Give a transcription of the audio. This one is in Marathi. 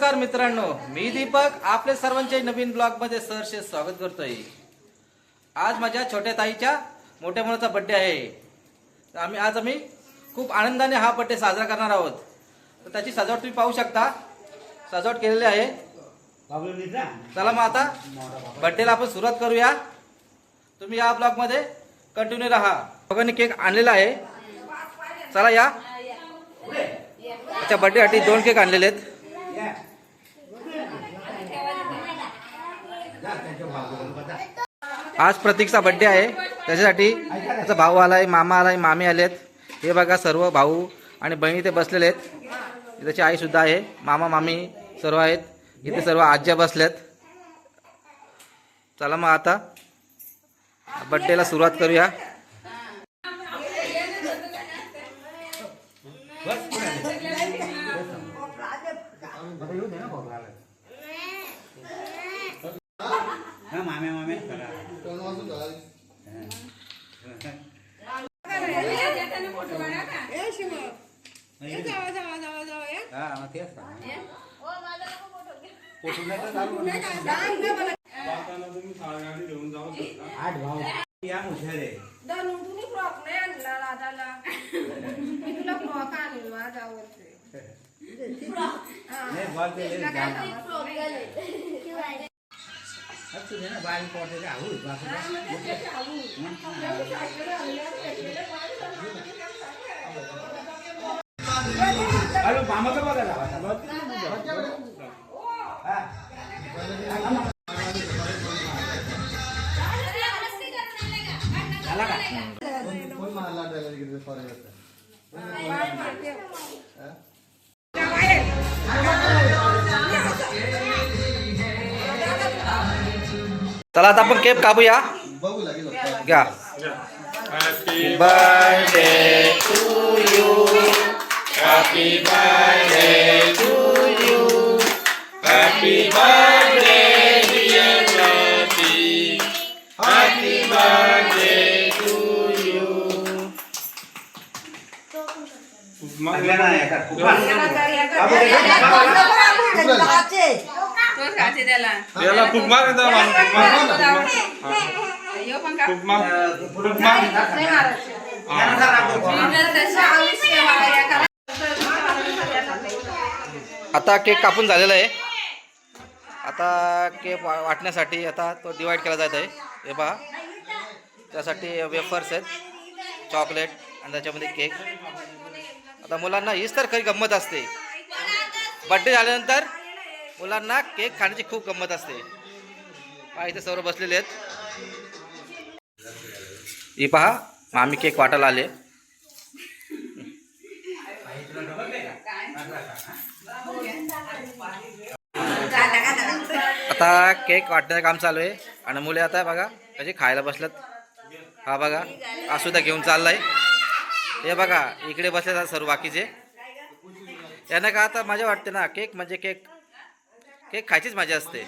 नमस्कार मित्रांनो मी दीपक आपले सर्वांचे नवीन ब्लॉगमध्ये सहर्षे स्वागत करतोय. आज माझ्या छोट्या ताईच्या मोठ्या मुलाचा बड्डे आहे. तर आम्ही आज आम्ही खूप आनंदाने हा बड्डे साजरा करणार आहोत. तर त्याची सजावट तुम्ही पाहू शकता. सजावट केलेली आहे. चला मग आता बड्डेला आपण सुरुवात करूया. तुम्ही या ब्लॉगमध्ये कंटिन्यू राहा. दोघांनी केक आणलेला आहे. चला या. अच्छा बड्डेसाठी दोन केक आणलेले आहेत. आज प्रतीकचा बड्डे आहे. त्याच्यासाठी त्याचा भाऊ आलाय मामा आलाय मामी आलेत. हे बघा सर्व भाऊ आणि बहिणी ते बसलेले आहेत. त्याची आई सुद्धा आहे. मामा मामी सर्व आहेत. इथे सर्व आज्या बसल्यात चला मग आता बड्डेला सुरुवात करूया. मामे मामे हा मग तेच आठ भाऊ या हुशार आहे तुम्ही फ्रॉक नाही आणला दादाला मी तुला फ्रॉक आणून माझा आवडते नाही बॉल ते असू दे ना बारीक पोटाचे आऊस अरे मामाचं चला आता आपण केक कापूया बघू लागेल घ्या birthday to you happy birthday to you happy birthday dear Prateek happy birthday to you लागल्या ना एका याला फुक मार येतं मला फुक मार फुक मार. फुक मार. आता केक कापून झालेला आहे. आता केक वा- वाटण्यासाठी आता तो डिवाइड केला जात आहे. हे पहा. त्यासाठी वेफर्स आहेत. चॉकलेट आणि त्याच्यामध्ये केक आता मुलांना हीच तर खरी गंमत असते. बड्डे झाल्यानंतर मुलांना केक खाण्याची खूप गंमत असते. पहा इथे सर्व बसलेले आहेत. ही पहा आम्ही केक वाटायला आले. आता केक वाटण्याचं काम चालू आहे. आणि मुले आता बघा कशी खायला बसल्यात. हा बघा असुद्धा घेऊन चाललाय. हे बघा इकडे बसले सर्व बाकीचे. यांना का आता मजा वाटते ना? केक म्हणजे केक. केक खायचीच मजा असते.